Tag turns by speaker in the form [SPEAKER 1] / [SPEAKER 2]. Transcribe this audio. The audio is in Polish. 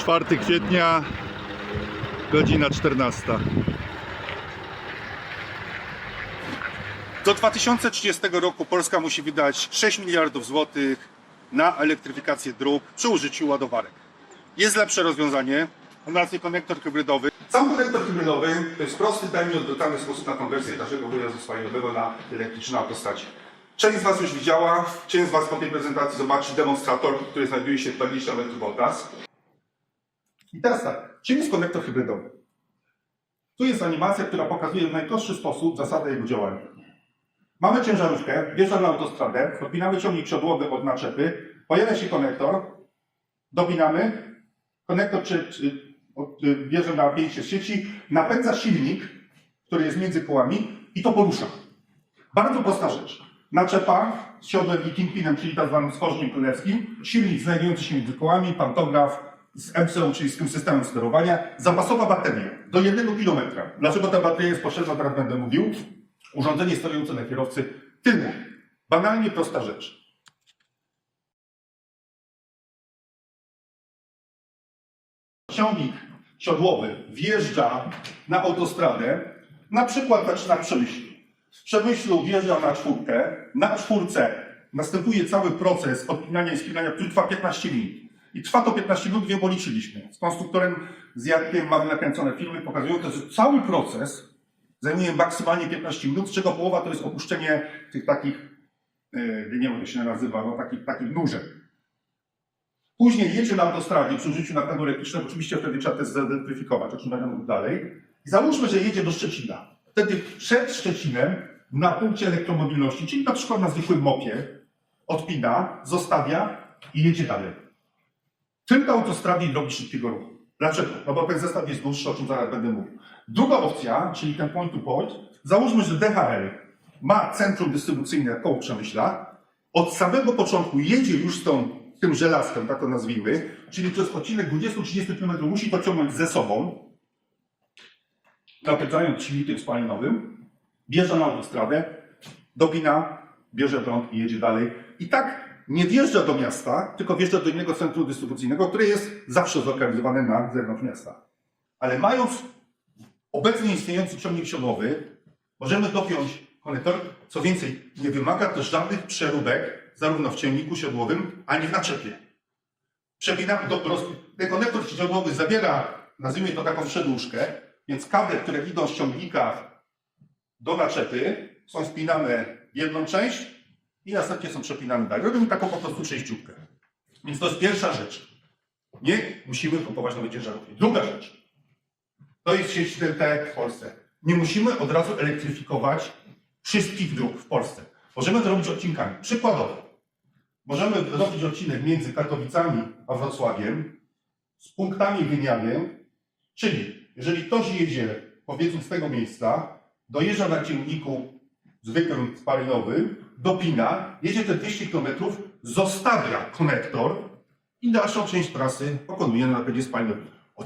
[SPEAKER 1] 4 kwietnia, godzina 14.
[SPEAKER 2] Do 2030 roku Polska musi wydać 6 miliardów złotych na elektryfikację dróg przy użyciu ładowarek. Jest lepsze rozwiązanie, nazwie konektor hybrydowy. Sam konektor hybrydowy to jest prosty, tajny, odwrotny sposób na konwersję naszego pojazdu spalinowego na elektryczne autostradzie. Część z Was już widziała, część z Was po tej prezentacji zobaczy demonstrator, który znajduje się 20 metrów od nas. I teraz tak, czym jest konektor hybrydowy? Tu jest animacja, która pokazuje w najprostszy sposób zasadę jego działania. Mamy ciężarówkę, wjeżdża na autostradę, odpinamy ciągnik siodłowy od naczepy, pojawia się konektor, dopinamy, konektor czy, czy, od, y, bierze na napięcie z sieci, napędza silnik, który jest między kołami i to porusza. Bardzo prosta rzecz. Naczepa z siodłem i kingpinem, czyli tak zwanym skorznym królewskim, silnik znajdujący się między kołami, pantograf z MCU, czyli z tym systemem sterowania, zapasowa bateria do 1 km. Dlaczego ta bateria jest potrzebna, teraz będę mówił. Urządzenie sterujące na kierowcy tylnym. Banalnie prosta rzecz. Ciągnik siodłowy wjeżdża na autostradę, na przykład w Przemyślu. Z Przemyślu wjeżdża na czwórkę, na czwórce następuje cały proces odpinania i spinania, który trwa 15 minut. I trwa to 15 minut, wiem, bo liczyliśmy. Z konstruktorem, z Jarkiem mamy nakręcone filmy, pokazują to, że cały proces zajmuje maksymalnie 15 minut, z czego połowa to jest opuszczenie tych takich, yy, nie wiem jak się nazywa, no, takich, takich nóżek. Później jedzie na autostradzie przy użyciu napędu elektrycznego, oczywiście wtedy trzeba to zidentyfikować, o czym będę dalej. I załóżmy, że jedzie do Szczecina. Wtedy przed Szczecinem na punkcie elektromobilności, czyli na przykład na zwykłym mopie, odpina, zostawia i jedzie dalej. Tylko autostrady i drogi szybkiego ruchu. Dlaczego? No bo ten zestaw jest dłuższy, o czym zaraz będę mówił. Druga opcja, czyli ten point to point, załóżmy, że DHL ma centrum dystrybucyjne koło Przemyśla, od samego początku jedzie już z tą, tym żelazkiem, tak to nazwijmy, czyli przez odcinek 20-30 km musi to ciągnąć ze sobą, napędzając silnikiem spalinowym, bierze na autostradę, dopina, bierze prąd i jedzie dalej. I tak nie wjeżdża do miasta, tylko wjeżdża do innego centrum dystrybucyjnego, które jest zawsze zlokalizowane na zewnątrz miasta. Ale mając obecnie istniejący ciągnik siodłowy, możemy dopiąć konektor. Co więcej, nie wymaga też żadnych przeróbek, zarówno w ciągniku siodłowym, ani w naczepie. Przepinamy do prostu. Ten konektor siodłowy zabiera, nazwijmy to taką przedłużkę, więc kable, które idą z ciągnika do naczepy, są spinane w jedną część i następnie są przepinane dalej. Robimy taką po prostu przejściówkę. Więc to jest pierwsza rzecz. Nie musimy kupować nowej ciężarówki. Druga rzecz. To jest sieć TNT w Polsce. Nie musimy od razu elektryfikować wszystkich dróg w Polsce. Możemy to robić odcinkami. Przykładowo. Możemy robić odcinek między Katowicami a Wrocławiem z punktami wymiany, czyli jeżeli ktoś jedzie powiedzmy z tego miejsca, dojeżdża na ciągniku zwykłym spalinowym, dopina, jedzie te 200 km, zostawia konektor i dalszą część trasy pokonuje na napędzie spalinowym.